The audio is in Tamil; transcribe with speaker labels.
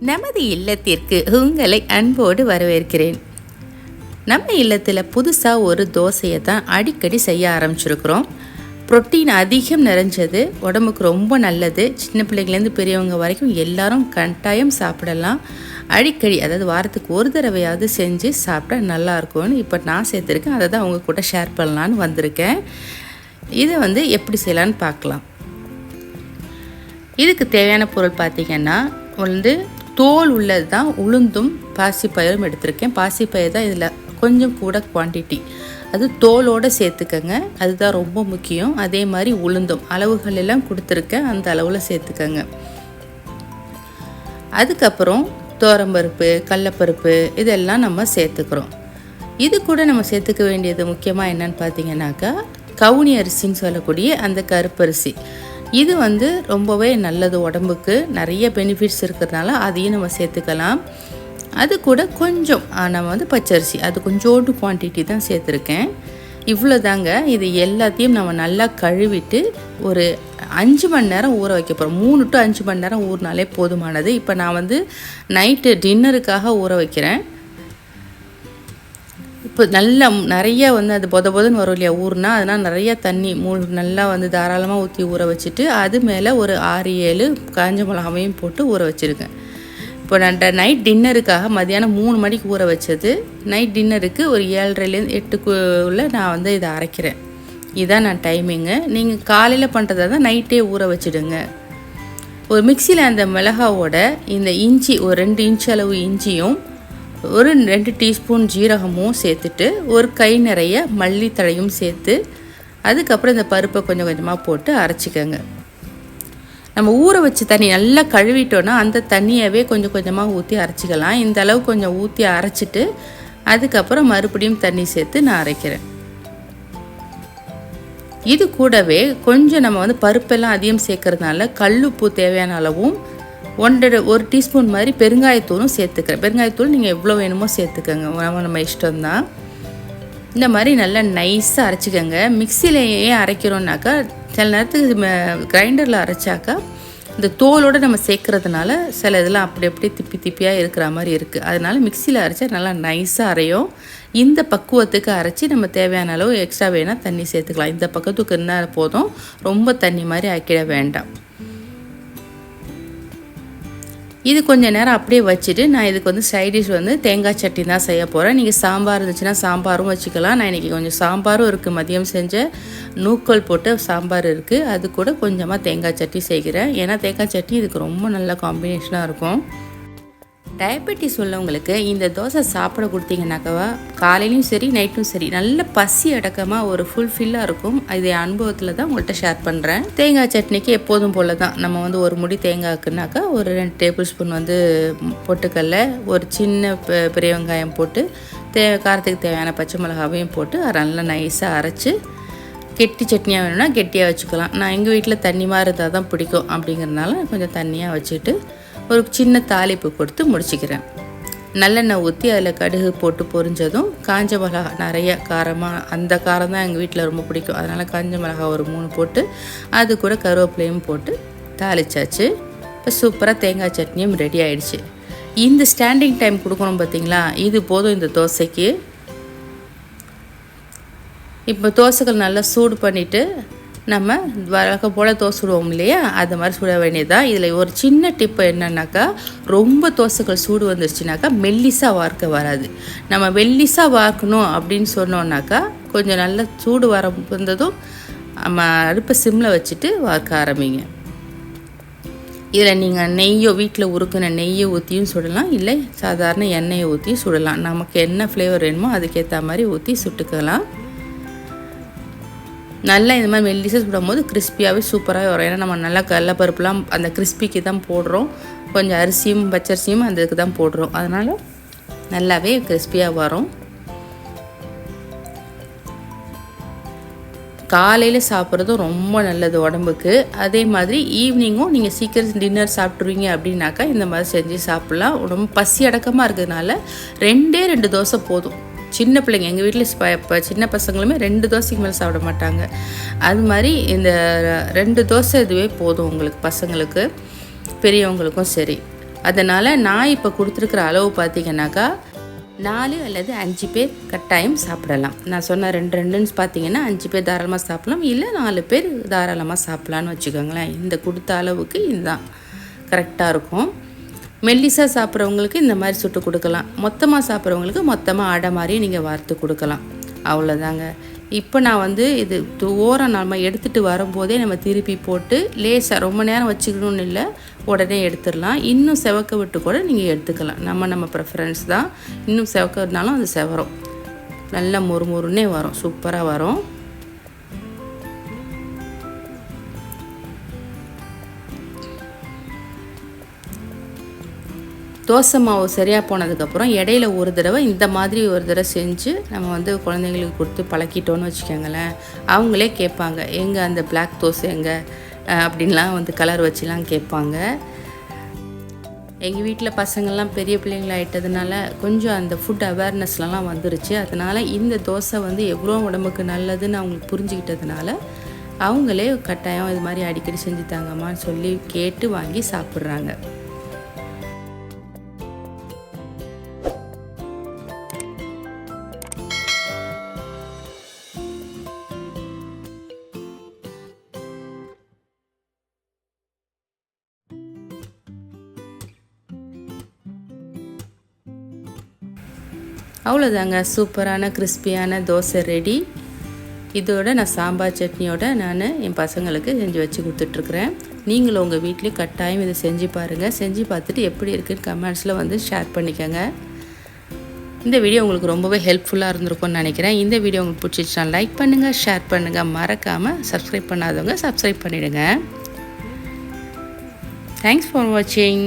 Speaker 1: நமது இல்லத்திற்கு உங்களை அன்போடு வரவேற்கிறேன். நம்ம இல்லத்தில் புதுசாக ஒரு தோசையை தான் அடிக்கடி செய்ய ஆரம்பிச்சிருக்கிறோம். புரோட்டீன் அதிகம் நிறைஞ்சது உடம்புக்கு ரொம்ப நல்லது. சின்ன பிள்ளைங்கலேருந்து பெரியவங்க வரைக்கும் எல்லாரும் கட்டாயம் சாப்பிடலாம். அடிக்கடி அதாவது வாரத்துக்கு ஒரு தடவையாவது செஞ்சு சாப்பிட்டா நல்லாயிருக்கும்னு இப்போ நான் சேர்த்துருக்கேன். அதை தான் உங்கள் கூட ஷேர் பண்ணலான்னு வந்திருக்கேன். இதை வந்து எப்படி செய்யலான்னு பார்க்கலாம். இதுக்கு தேவையான பொருள் பார்த்திங்கன்னா வந்து தோல் உள்ளது தான் உளுந்தும் பாசிப்பயிரும் எடுத்திருக்கேன். பாசிப்பயிர் தான் இதில் கொஞ்சம் கூட குவான்டிட்டி அது தோலோடு சேர்த்துக்கங்க. அதுதான் ரொம்ப முக்கியம். அதே மாதிரி உளுந்தும். அளவுகள் எல்லாம் கொடுத்துருக்கேன். அந்த அளவில் சேர்த்துக்கங்க. அதுக்கப்புறம் தோரம்பருப்பு கடலப்பருப்பு இதெல்லாம் நம்ம சேர்த்துக்கிறோம். இது கூட நம்ம சேர்த்துக்க வேண்டியது முக்கியமாக என்னன்னு பார்த்தீங்கன்னாக்கா கவுனி அரிசின்னு சொல்லக்கூடிய அந்த கருப்பரிசி. இது வந்து ரொம்பவே நல்லது உடம்புக்கு. நிறைய பெனிஃபிட்ஸ் இருக்கிறதுனால அதையும் நம்ம சேர்த்துக்கலாம். அது கூட கொஞ்சம் நம்ம வந்து பச்சரிசி அது கொஞ்சோண்டு குவான்டிட்டி தான் சேர்த்துருக்கேன். இவ்வளோ தாங்க இது எல்லாத்தையும் நம்ம நல்லா கழுவிட்டு ஒரு அஞ்சு மணி நேரம் ஊற வைக்க போகிறோம் மூணு டு அஞ்சு மணி நேரம் ஊறினாலே போதுமானது. இப்போ நான் வந்து நைட்டு டின்னருக்காக ஊற வைக்கிறேன். இப்போ நல்லா நிறைய வந்து அது பொத பொதன்னு வரும் இல்லையா ஊறுனா அதனால் நிறைய தண்ணி மூ நல்லா வந்து தாராளமாக ஊற்றி ஊற வச்சுட்டு அது மேலே ஒரு ஆறு ஏழு காஞ்ச மிளகாவையும் போட்டு ஊற வச்சுருக்கேன் இப்போ நான் நைட் டின்னருக்காக மதியானம் மூணு மணிக்கு ஊற வச்சது. நைட் டின்னருக்கு ஒரு ஏழரைலேருந்து எட்டுக்குள்ளே நான் வந்து இதை அரைக்கிறேன். இதுதான் நான் டைமிங்கு. நீங்கள் காலையில் பண்ணுறதா தான் நைட்டே ஊற வச்சுடுங்க. ஒரு மிக்சியில் அந்த மிளகாவோட இந்த இஞ்சி ஒரு ரெண்டு இன்ச் அளவு இஞ்சியும் ஒரு ரெண்டு டீஸ்பூன் ஜீரகமும் சேர்த்துட்டு ஒரு கை நிறைய மல்லித்தழையும் சேர்த்து அதுக்கப்புறம் இந்த பருப்பை கொஞ்சம் கொஞ்சமாக போட்டு அரைச்சிக்கோங்க. நம்ம ஊற வச்சு தண்ணி நல்லா கழுவிட்டோன்னா அந்த தண்ணியவே கொஞ்சம் கொஞ்சமாக ஊற்றி அரைச்சிக்கலாம். இந்த அளவு கொஞ்சம் ஊற்றி அரைச்சிட்டு அதுக்கப்புறம் மறுபடியும் தண்ணி சேர்த்து நான் அரைக்கிறேன். இது கூடவே கொஞ்சம் நம்ம வந்து பருப்பெல்லாம் அதிகம் சேர்க்கறதுனால கல்லுப்பு தேவையான அளவும் ஒன்றரை ஒரு டீஸ்பூன் மாதிரி பெருங்காயத்தூளும் சேர்த்துக்கிறேன். பெருங்காயத்தூள் நீங்கள் எவ்வளோ வேணுமோ சேர்த்துக்கோங்க. நம்ம நம்ம இஷ்டம்தான். இந்த மாதிரி நல்லா நைஸாக அரைச்சிக்கோங்க. மிக்சியில் ஏன் அரைக்கிறோன்னாக்கா சில நேரத்துக்கு கிரைண்டரில் அரைச்சாக்கா இந்த தோலோடு நம்ம சேர்க்குறதுனால சில இதெல்லாம் அப்படி அப்படியே திப்பி திப்பியாக இருக்கிற மாதிரி இருக்குது அதனால் மிக்சியில் அரைச்சா நல்லா நைஸாக அரையும். இந்த பக்குவத்துக்கு அரைச்சி நம்ம தேவையான அளவு எக்ஸ்ட்ரா வேணால் தண்ணி சேர்த்துக்கலாம். இந்த பக்கத்துக்கு இருந்தால் போதும். ரொம்ப தண்ணி மாதிரி ஆக்கிட வேண்டாம். இது கொஞ்சம் நேரம் அப்படியே வச்சுட்டு நான் இதுக்கு வந்து சைடிஷ் வந்து தேங்காய் சட்னி தான் செய்ய போகிறேன் நீங்கள் சாம்பார் இருந்துச்சுன்னா சாம்பாரும் வச்சுக்கலாம். நான் இன்றைக்கி கொஞ்சம் சாம்பாரும் இருக்குது மதியம் செஞ்ச நூக்கல் போட்டு சாம்பார் இருக்குது அது கூட கொஞ்சமாக தேங்காய் சட்னி செய்கிறேன். ஏன்னா தேங்காய் சட்னி இதுக்கு ரொம்ப நல்ல காம்பினேஷனாக இருக்கும். டயபெட்டிஸ் உள்ளவங்களுக்கு இந்த தோசை சாப்பிட கொடுத்தீங்கன்னாக்கவா காலையிலையும் சரி நைட்டும் சரி நல்ல பசி அடக்கமாக ஒரு ஃபுல்ஃபில்லாக இருக்கும். இது அனுபவத்தில் தான் உங்கள்கிட்ட ஷேர் பண்ணுறேன் தேங்காய் சட்னிக்கு எப்போதும் போல் தான் நம்ம வந்து ஒரு முடி தேங்காய்க்குனாக்கா ஒரு ரெண்டு டேபிள் ஸ்பூன் வந்து பொட்டுக்கல்ல ஒரு சின்ன பெரிய வெங்காயம் போட்டு தே காரத்துக்கு தேவையான பச்சை மிளகாவையும் போட்டு அதை நல்லா நைஸாக அரைச்சி கெட்டி சட்னியாக வேணும்னா கெட்டியாக வச்சுக்கலாம். நான் எங்கள் வீட்டில் தண்ணி மாதிரி இருந்தால் தான் பிடிக்கும். அப்படிங்கிறதுனால கொஞ்சம் தண்ணியாக வச்சுட்டு ஒரு சின்ன தாளிப்பு கொடுத்து முடிச்சுக்கிறேன். நல்லெண்ணெய் ஊற்றி அதில் கடுகு போட்டு பொரிஞ்சதும் காஞ்ச மிளகா நிறைய காரமாக அந்த காரம் தான் எங்கள் வீட்டில் ரொம்ப பிடிக்கும். அதனால் காஞ்ச மிளகா ஒரு மூணு போட்டு அது கூட கருவேப்பிலையும் போட்டு தாளிச்சாச்சு. இப்போ சூப்பராக தேங்காய் சட்னியும் ரெடி ஆயிடுச்சு. இந்த ஸ்டாண்டிங் டைம் கொடுக்கணும் பார்த்தீங்களா இது போதும் இந்த தோசைக்கு. இப்போ தோசைகள் நல்லா சூடு பண்ணிவிட்டு நம்ம வழக்கம் போல் தோசை சுடுவோம் இல்லையா? அது மாதிரி சுட வேண்டியதான் இதில் ஒரு சின்ன டிப்பு என்னன்னாக்கா ரொம்ப தோசைகள் சூடு வந்துருச்சுனாக்கா மெல்லிசாக வார்க்க வராது. நம்ம மெல்லிசாக வார்க்கணும் அப்படின்னு சொன்னோன்னாக்கா கொஞ்சம் நல்லா சூடு வர வந்ததும் நம்ம அடுப்பை சிம்மில் வச்சுட்டு வார்க்க ஆரம்பிங்க. இதில் நீங்கள் நெய்யோ வீட்டில் உருக்கின நெய்யை ஊற்றியும் சுடலாம். இல்லை சாதாரண எண்ணெயை ஊற்றியும் சுடலாம். நமக்கு என்ன ஃப்ளேவர் வேணுமோ அதுக்கேற்ற மாதிரி ஊற்றி சுட்டுக்கலாம். நல்லா இந்த மாதிரி மெல்லிசாக போடும்போது கிறிஸ்பியாகவே சூப்பராகவே வரும். ஏன்னா நம்ம நல்லா கடலப்பருப்புலாம் அந்த கிறிஸ்பிக்கு தான் போடுறோம். கொஞ்சம் அரிசியும் பச்சரிசியும் அந்த இதுக்கு தான் போடுறோம். அதனால் நல்லாவே கிறிஸ்பியாக வரும். காலையில் சாப்பிட்றதும் ரொம்ப நல்லது உடம்புக்கு. அதே மாதிரி ஈவினிங்கும் நீங்கள் சீக்கிரம் டின்னர் சாப்பிட்ருவீங்க அப்படின்னாக்கா இந்த மாதிரி செஞ்சு சாப்பிட்லாம். உடம்பு பசி அடக்கமாக இருக்கிறதுனால ரெண்டே ரெண்டு தோசை போதும். சின்ன பிள்ளைங்க எங்கள் வீட்டில் இப்போ சின்ன பசங்களுமே ரெண்டு தோசைக்கு மேலே சாப்பிட மாட்டாங்க. அது மாதிரி இந்த ரெண்டு தோசை இதுவே போதும் உங்களுக்கு பசங்களுக்கு பெரியவங்களுக்கும் சரி. அதனால் நான் இப்போ கொடுத்துருக்குற அளவு பார்த்தீங்கன்னாக்கா நாலு அல்லது அஞ்சு பேர் கட்டாயம் சாப்பிடலாம். நான் சொன்ன ரெண்டு ரெண்டுன்னு பார்த்தீங்கன்னா அஞ்சு பேர் தாராளமாக சாப்பிடலாம். இல்லை நாலு பேர் தாராளமாக சாப்பிட்லான்னு வச்சுக்கோங்களேன். இந்த கொடுத்த அளவுக்கு இதுதான். கரெக்டாக இருக்கும். மெல்லிசாக சாப்பிட்றவங்களுக்கு இந்த மாதிரி சுட்டு கொடுக்கலாம். மொத்தமாக சாப்பிட்றவங்களுக்கு மொத்தமாக அடை மாதிரி நீங்கள் வறுத்து கொடுக்கலாம். அவ்வளோதாங்க இப்போ நான் வந்து இது ஓரம் நம்ம எடுத்துகிட்டு வரும்போதே நம்ம திருப்பி போட்டு லேசாக ரொம்ப நேரம் வச்சுக்கணும்னு இல்லை உடனே எடுத்துடலாம். இன்னும் செவக்க விட்டு கூட நீங்கள் எடுத்துக்கலாம். நம்ம நம்ம ப்ரிஃபரன்ஸ் தான். இன்னும் செவக்கிறதுனாலும் அது செவரும். நல்லா மொறுமொறுன்னே வரும். சூப்பராக வரும். தோசை மாவு சரியாக போனதுக்கப்புறம் இடையில ஒரு தடவை இந்த மாதிரி ஒரு தடவை செஞ்சு நம்ம வந்து குழந்தைங்களுக்கு கொடுத்து பழக்கிட்டோன்னு வச்சுக்கோங்களேன். அவங்களே கேட்பாங்க எங்கே அந்த பிளாக் தோசை எங்கே? அப்படின்லாம் வந்து கலர் வச்சுலாம் கேட்பாங்க. எங்கள் வீட்டில் பசங்கள்லாம் பெரிய பிள்ளைங்களாகிட்டதுனால கொஞ்சம் அந்த ஃபுட் அவேர்னஸ்லாம் வந்துருச்சு. அதனால் இந்த தோசை வந்து எவ்வளோ உடம்புக்கு நல்லதுன்னு அவங்களுக்கு புரிஞ்சுக்கிட்டதுனால அவங்களே கட்டாயம் இது மாதிரி அடிக்கடி செஞ்சு தாங்கம்மான்னு சொல்லி கேட்டு வாங்கி சாப்பிட்றாங்க. அவ்வளோதாங்க சூப்பரான கிறிஸ்பியான தோசை ரெடி இதோட நான் சாம்பார் சட்னியோட நான் என் பசங்களுக்கு செஞ்சு வச்சு கொடுத்துட்ருக்குறேன். நீங்களும் உங்கள் வீட்லேயும் கட்டாயம் இதை செஞ்சு பாருங்கள் செஞ்சு பார்த்துட்டு எப்படி இருக்குன்னு கமெண்ட்ஸில் வந்து ஷேர் பண்ணிக்கோங்க. இந்த வீடியோ உங்களுக்கு ரொம்பவே ஹெல்ப்ஃபுல்லாக இருந்திருக்கும்னு நினைக்கிறேன். இந்த வீடியோ உங்களுக்கு பிடிச்சிச்சுன்னா லைக் பண்ணுங்கள் ஷேர் பண்ணுங்கள் மறக்காமல் சப்ஸ்கிரைப் பண்ணாதவங்க சப்ஸ்கிரைப் பண்ணிவிடுங்க தேங்க்ஸ் ஃபார் வாட்சிங்